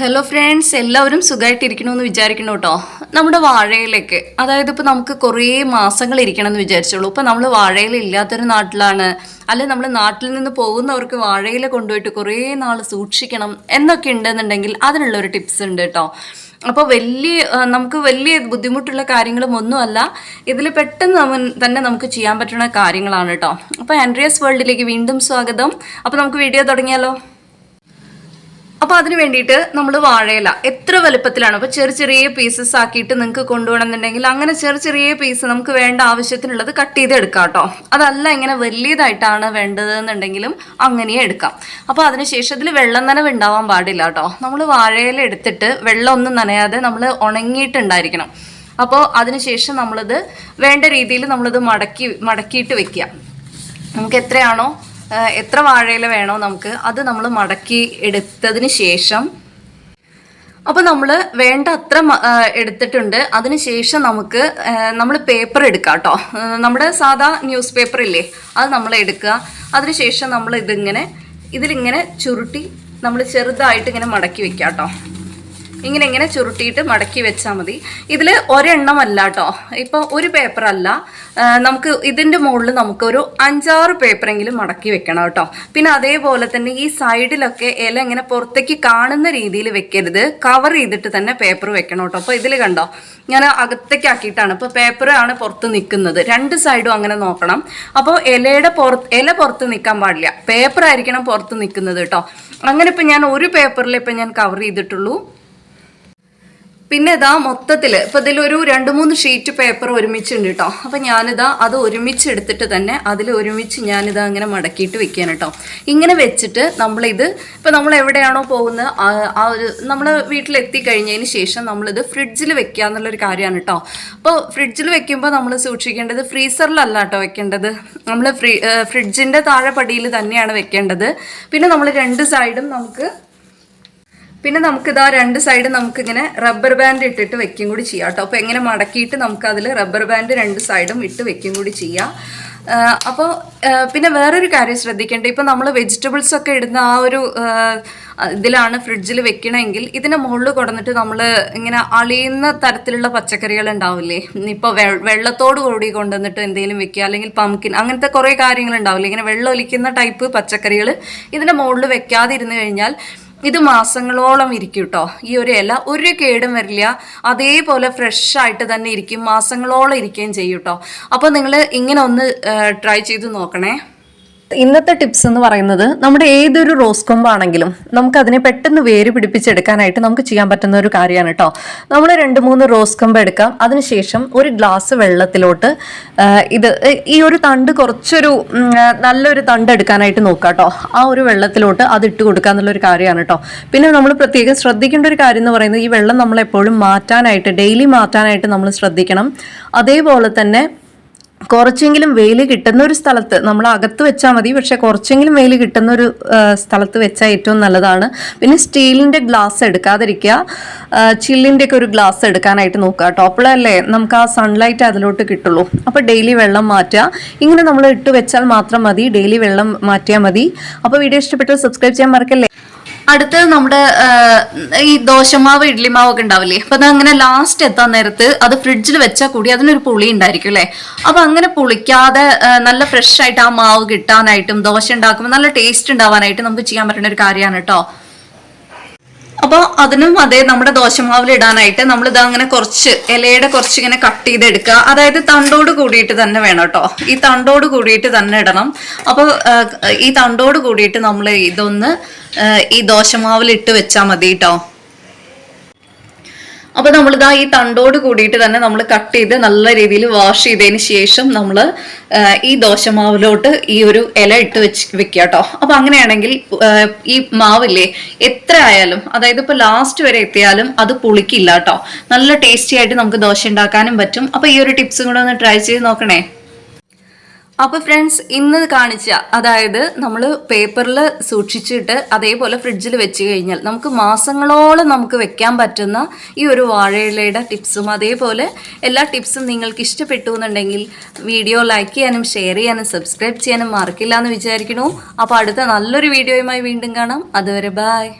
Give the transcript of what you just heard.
Hello friends എല്ലാവരും സുഖമായിട്ടിരിക്കണമെന്ന് വിചാരിക്കണം കേട്ടോ നമ്മുടെ വാഴയിലേക്ക് അതായത് ഇപ്പോൾ നമുക്ക് കുറേ മാസങ്ങൾ ഇരിക്കണം എന്ന് വിചാരിച്ചോളൂ ഇപ്പോൾ നമ്മൾ വാഴയിൽ ഇല്ലാത്തൊരു നാട്ടിലാണ്. അല്ലെ നമ്മൾ നാട്ടിൽ നിന്ന് പോകുന്നവർക്ക് വാഴയില കൊണ്ടുപോയിട്ട് കുറേ നാൾ സൂക്ഷിക്കണം എന്നൊക്കെ ഉണ്ടെന്നുണ്ടെങ്കിൽ അതിനുള്ള ഒരു ടിപ്സ് ഉണ്ട് കേട്ടോ അപ്പോൾ വലിയ നമുക്ക് വലിയ ബുദ്ധിമുട്ടുള്ള കാര്യങ്ങളും ഒന്നുമല്ല. ഇതിൽ പെട്ടെന്ന് നമ്മ തന്നെ നമുക്ക് ചെയ്യാൻ പറ്റുന്ന കാര്യങ്ങളാണ് കേട്ടോ അപ്പോൾ ആൻഡ്രിയസ് വേൾഡിലേക്ക് വീണ്ടും സ്വാഗതം. അപ്പോൾ നമുക്ക് വീഡിയോ തുടങ്ങിയാലോ? അപ്പോൾ അതിന് വേണ്ടിയിട്ട് നമ്മൾ വാഴയില എത്ര വലുപ്പത്തിലാണ്? അപ്പോൾ ചെറിയ ചെറിയ പീസസ് ആക്കിയിട്ട് നിങ്ങൾക്ക് കൊണ്ടുപോകണമെന്നുണ്ടെങ്കിൽ അങ്ങനെ ചെറിയ ചെറിയ പീസ് നമുക്ക് വേണ്ട ആവശ്യത്തിനുള്ളത് കട്ട് ചെയ്ത് എടുക്കാം കേട്ടോ. അതല്ല ഇങ്ങനെ വലിയതായിട്ടാണ് വേണ്ടതെന്നുണ്ടെങ്കിലും അങ്ങനെ എടുക്കാം. അപ്പോൾ അതിനുശേഷം ഇതിൽ വെള്ളം നനവ് ഉണ്ടാവാൻ പാടില്ല കേട്ടോ. നമ്മൾ വാഴയില എടുത്തിട്ട് വെള്ളം ഒന്നും നനയാതെ നമ്മൾ ഉണങ്ങിയിട്ടുണ്ടായിരിക്കണം. അപ്പോൾ അതിനുശേഷം നമ്മളിത് വേണ്ട രീതിയിൽ നമ്മളിത് മടക്കി മടക്കിയിട്ട് വെക്കുക. നമുക്ക് എത്രയാണോ എത്ര വാഴയില വേണോ നമുക്ക് അത് നമ്മൾ മടക്കി എടുത്തതിന് ശേഷം അപ്പോൾ നമ്മൾ വേണ്ട അത്ര എടുത്തിട്ടുണ്ട്. അതിന് ശേഷം നമുക്ക് നമ്മൾ പേപ്പർ എടുക്കാം കേട്ടോ നമ്മുടെ സാധാ ന്യൂസ് പേപ്പർ ഇല്ലേ അത് നമ്മൾ എടുക്കുക. അതിന് ശേഷം നമ്മൾ ഇതിങ്ങനെ ഇതിലിങ്ങനെ ചുരുട്ടി നമ്മൾ ചെറുതായിട്ട് ഇങ്ങനെ മടക്കി വെക്കുക കേട്ടോ ഇങ്ങനെ ഇങ്ങനെ ചുരുട്ടിയിട്ട് മടക്കി വെച്ചാൽ മതി. ഇതിൽ ഒരെണ്ണമല്ല കേട്ടോ ഇപ്പോൾ ഒരു പേപ്പർ അല്ല നമുക്ക് ഇതിന്റെ മുകളിൽ നമുക്കൊരു അഞ്ചാറ് പേപ്പറെങ്കിലും മടക്കി വെക്കണം കേട്ടോ. പിന്നെ അതേപോലെ തന്നെ ഈ സൈഡിലൊക്കെ ഇല ഇങ്ങനെ പുറത്തേക്ക് കാണുന്ന രീതിയിൽ വെക്കരുത്. കവർ ചെയ്തിട്ട് തന്നെ പേപ്പർ വെക്കണം കേട്ടോ. അപ്പോൾ ഇതിൽ കണ്ടോ? ഞാൻ അകത്തേക്ക് ആക്കിയിട്ടാണ് ഇപ്പോൾ പേപ്പർ ആണ് പുറത്ത് നിൽക്കുന്നത്. രണ്ട് സൈഡും അങ്ങനെ നോക്കണം. അപ്പോൾ ഇലയുടെ പുറത്ത് ഇല പുറത്ത് നിൽക്കാൻ പാടില്ല. പേപ്പർ ആയിരിക്കണം പുറത്ത് നിൽക്കുന്നത് കേട്ടോ. അങ്ങനെ ഇപ്പം ഞാൻ ഒരു പേപ്പറിൽ ഇപ്പം ഞാൻ കവർ ചെയ്തിട്ടുള്ളൂ. പിന്നെ ഇതാ മൊത്തത്തിൽ ഇപ്പം ഇതിലൊരു രണ്ട് മൂന്ന് ഷീറ്റ് പേപ്പർ ഒരുമിച്ചുണ്ട് കേട്ടോ അപ്പം ഞാനിതാ അത് ഒരുമിച്ച് എടുത്തിട്ട് തന്നെ അതിൽ ഒരുമിച്ച് ഞാനിതാ അങ്ങനെ മടക്കിയിട്ട് വെക്കാൻ കേട്ടോ ഇങ്ങനെ വെച്ചിട്ട് നമ്മളിത് ഇപ്പം നമ്മൾ എവിടെയാണോ പോകുന്നത് ആ- ഒരു നമ്മൾ വീട്ടിലെത്തി കഴിഞ്ഞതിന് ശേഷം നമ്മളിത് ഫ്രിഡ്ജിൽ വെക്കുക എന്നുള്ളൊരു കാര്യമാണ് കേട്ടോ അപ്പോൾ ഫ്രിഡ്ജിൽ വെക്കുമ്പോൾ നമ്മൾ സൂക്ഷിക്കേണ്ടത് ഫ്രീസറിലല്ല കേട്ടോ വെക്കേണ്ടത്. നമ്മൾ ഫ്രീ ഫ്രിഡ്ജിന്റെ താഴെ പടിയിൽ തന്നെയാണ് വെക്കേണ്ടത്. പിന്നെ നമ്മൾ രണ്ട് സൈഡും നമുക്ക് പിന്നെ നമുക്ക് ഇതാ രണ്ട് സൈഡ് നമുക്കിങ്ങനെ റബ്ബർ ബാൻഡ് ഇട്ടിട്ട് വെക്കും കൂടി ചെയ്യാം കേട്ടോ. അപ്പോൾ എങ്ങനെ മടക്കിയിട്ട് നമുക്ക് അതിൽ റബ്ബർ ബാൻഡ് രണ്ട് സൈഡും ഇട്ട് വെക്കും കൂടി ചെയ്യാം. അപ്പോൾ പിന്നെ വേറൊരു കാര്യം ശ്രദ്ധിക്കേണ്ടത് ഇപ്പോൾ നമ്മൾ വെജിറ്റബിൾസ് ഒക്കെ ഇടുന്ന ആ ഒരു ഇതിലാണ് ഫ്രിഡ്ജിൽ വെക്കണമെങ്കിൽ ഇതിന് മുകളിൽ കൊടന്നിട്ട് നമ്മൾ ഇങ്ങനെ അളിയുന്ന തരത്തിലുള്ള പച്ചക്കറികൾ ഉണ്ടാവില്ലേ? ഇപ്പോൾ വെള്ളത്തോട് കൂടി കൊണ്ടുവന്നിട്ട് എന്തെങ്കിലും വെക്കുക. അല്ലെങ്കിൽ പംകിൻ അങ്ങനത്തെ കുറേ കാര്യങ്ങൾ ഉണ്ടാവില്ലേ? ഇങ്ങനെ വെള്ളം ഒലിക്കുന്ന ടൈപ്പ് പച്ചക്കറികൾ ഇതിന്റെ മുകളിൽ വെക്കാതിരുന്നു കഴിഞ്ഞാൽ ഇത് മാസങ്ങളോളം ഇരിക്കും കേട്ടോ ഈ ഒരു ഇല ഒരു കേടും വരില്ല. അതേപോലെ ഫ്രഷ് ആയിട്ട് തന്നെ ഇരിക്കും. മാസങ്ങളോളം ഇരിക്കുകയും ചെയ്യും കേട്ടോ അപ്പോൾ നിങ്ങൾ ഇങ്ങനെ ഒന്ന് ട്രൈ ചെയ്ത് നോക്കണേ. ഇന്നത്തെ ടിപ്സ് എന്ന് പറയുന്നത് നമ്മുടെ ഏതൊരു റോസ് കൊമ്പാണെങ്കിലും നമുക്ക് അതിനെ പെട്ടെന്ന് വേര് പിടിപ്പിച്ചെടുക്കാനായിട്ട് നമുക്ക് ചെയ്യാൻ പറ്റുന്ന ഒരു കാര്യമാണ് കേട്ടോ നമ്മൾ രണ്ട് മൂന്ന് റോസ് കൊമ്പ് എടുക്കാം. അതിനുശേഷം ഒരു ഗ്ലാസ് വെള്ളത്തിലോട്ട് ഇത് ഈ ഒരു തണ്ട് കുറച്ചൊരു നല്ലൊരു തണ്ട് എടുക്കാനായിട്ട് നോക്കുക കേട്ടോ ആ ഒരു വെള്ളത്തിലോട്ട് അത് ഇട്ട് കൊടുക്കുക എന്നുള്ളൊരു കാര്യമാണ് കേട്ടോ പിന്നെ നമ്മൾ പ്രത്യേകം ശ്രദ്ധിക്കേണ്ട ഒരു കാര്യം എന്ന് പറയുന്നത് ഈ വെള്ളം നമ്മൾ എപ്പോഴും മാറ്റാനായിട്ട് ഡെയിലി മാറ്റാനായിട്ട് നമ്മൾ ശ്രദ്ധിക്കണം. അതേപോലെ തന്നെ കുറച്ചെങ്കിലും വെയിൽ കിട്ടുന്ന ഒരു സ്ഥലത്ത് നമ്മൾ അകത്ത് വെച്ചാൽ മതി. പക്ഷെ കുറച്ചെങ്കിലും വെയിൽ കിട്ടുന്ന ഒരു സ്ഥലത്ത് വെച്ചാൽ ഏറ്റവും നല്ലതാണ്. പിന്നെ സ്റ്റീലിന്റെ ഗ്ലാസ് എടുക്കാതിരിക്കുക. ചില്ലിന്റെ ഒക്കെ ഒരു ഗ്ലാസ് എടുക്കാനായിട്ട് നോക്കുക. കേട്ടോ അപ്പോഴല്ലേ നമുക്ക് ആ സൺലൈറ്റ് അതിലോട്ട് കിട്ടുള്ളൂ. അപ്പോൾ ഡെയിലി വെള്ളം മാറ്റുക. ഇങ്ങനെ നമ്മൾ ഇട്ട് വെച്ചാൽ മാത്രം മതി. ഡെയിലി വെള്ളം മാറ്റിയാൽ മതി. അപ്പോൾ വീഡിയോ ഇഷ്ടപ്പെട്ടാൽ സബ്സ്ക്രൈബ് ചെയ്യാൻ മറക്കല്ലേ? അടുത്തത് നമ്മുടെ ഈ ദോശമാവ് ഇഡ്ലിമാവ് ഒക്കെ ഉണ്ടാവില്ലേ? അപ്പൊ അത് അങ്ങനെ ലാസ്റ്റ് എത്താൻ നേരത്ത് അത് ഫ്രിഡ്ജിൽ വെച്ചാൽ കൂടി അതിനൊരു പുളി ഉണ്ടായിരിക്കും അല്ലേ? അപ്പൊ അങ്ങനെ പുളിക്കാതെ നല്ല ഫ്രഷ് ആയിട്ട് ആ മാവ് കിട്ടാനായിട്ടും ദോശ ഉണ്ടാക്കുമ്പോൾ നല്ല ടേസ്റ്റ് ഉണ്ടാവാനായിട്ട് നമുക്ക് ചെയ്യാൻ പറ്റുന്ന ഒരു കാര്യമാണ് കേട്ടോ അപ്പോൾ അതിനും അതേ നമ്മുടെ ദോശമാവിൽ ഇടാനായിട്ട് നമ്മൾ ഇത് അങ്ങനെ കുറച്ച് ഇലയുടെ കുറച്ച് ഇങ്ങനെ കട്ട് ചെയ്തെടുക്കുക. അതായത് തണ്ടോട് കൂടിയിട്ട് തന്നെ വേണം കേട്ടോ. ഈ തണ്ടോട് കൂടിയിട്ട് തന്നെ ഇടണം. അപ്പോൾ ഈ തണ്ടോട് കൂടിയിട്ട് നമ്മൾ ഇതൊന്ന് ഈ ദോശമാവിൽ ഇട്ട് വെച്ചാൽ മതി കേട്ടോ. അപ്പോൾ നമ്മളിതാ ഈ തണ്ടോട് കൂടിയിട്ട് തന്നെ നമ്മൾ കട്ട് ചെയ്ത് നല്ല രീതിയിൽ വാഷ് ചെയ്തതിന് ശേഷം നമ്മൾ ഈ ദോശമാവിലോട്ട് ഈ ഒരു ഇല ഇട്ട് വെച്ച് വെക്കുക കേട്ടോ അപ്പൊ അങ്ങനെയാണെങ്കിൽ ഈ മാവില്ലേ എത്ര ആയാലും അതായത് ഇപ്പൊ ലാസ്റ്റ് വരെ എത്തിയാലും അത് പുളിക്കില്ല കേട്ടോ നല്ല ടേസ്റ്റി ആയിട്ട് നമുക്ക് ദോശ ഉണ്ടാക്കാനും പറ്റും. അപ്പൊ ഈ ഒരു ടിപ്സും കൂടെ ഒന്ന് ട്രൈ ചെയ്ത് നോക്കണേ. അപ്പോൾ ഫ്രണ്ട്സ് ഇന്ന് കാണിച്ച. അതായത് നമ്മൾ പേപ്പറിൽ സൂക്ഷിച്ചിട്ട് അതേപോലെ ഫ്രിഡ്ജിൽ വെച്ച് കഴിഞ്ഞാൽ നമുക്ക് മാസങ്ങളോളം നമുക്ക് വെക്കാൻ പറ്റുന്ന ഈ ഒരു വാഴയിലയുടെ ടിപ്സും അതേപോലെ എല്ലാ ടിപ്സും നിങ്ങൾക്ക് ഇഷ്ടപ്പെട്ടു എന്നുണ്ടെങ്കിൽ വീഡിയോ ലൈക്ക് ചെയ്യാനും ഷെയർ ചെയ്യാനും സബ്സ്ക്രൈബ് ചെയ്യാനും മറക്കില്ല എന്ന് വിചാരിക്കണു അപ്പോൾ അടുത്ത നല്ലൊരു വീഡിയോയുമായി വീണ്ടും കാണാം. അതുവരെ ബായ്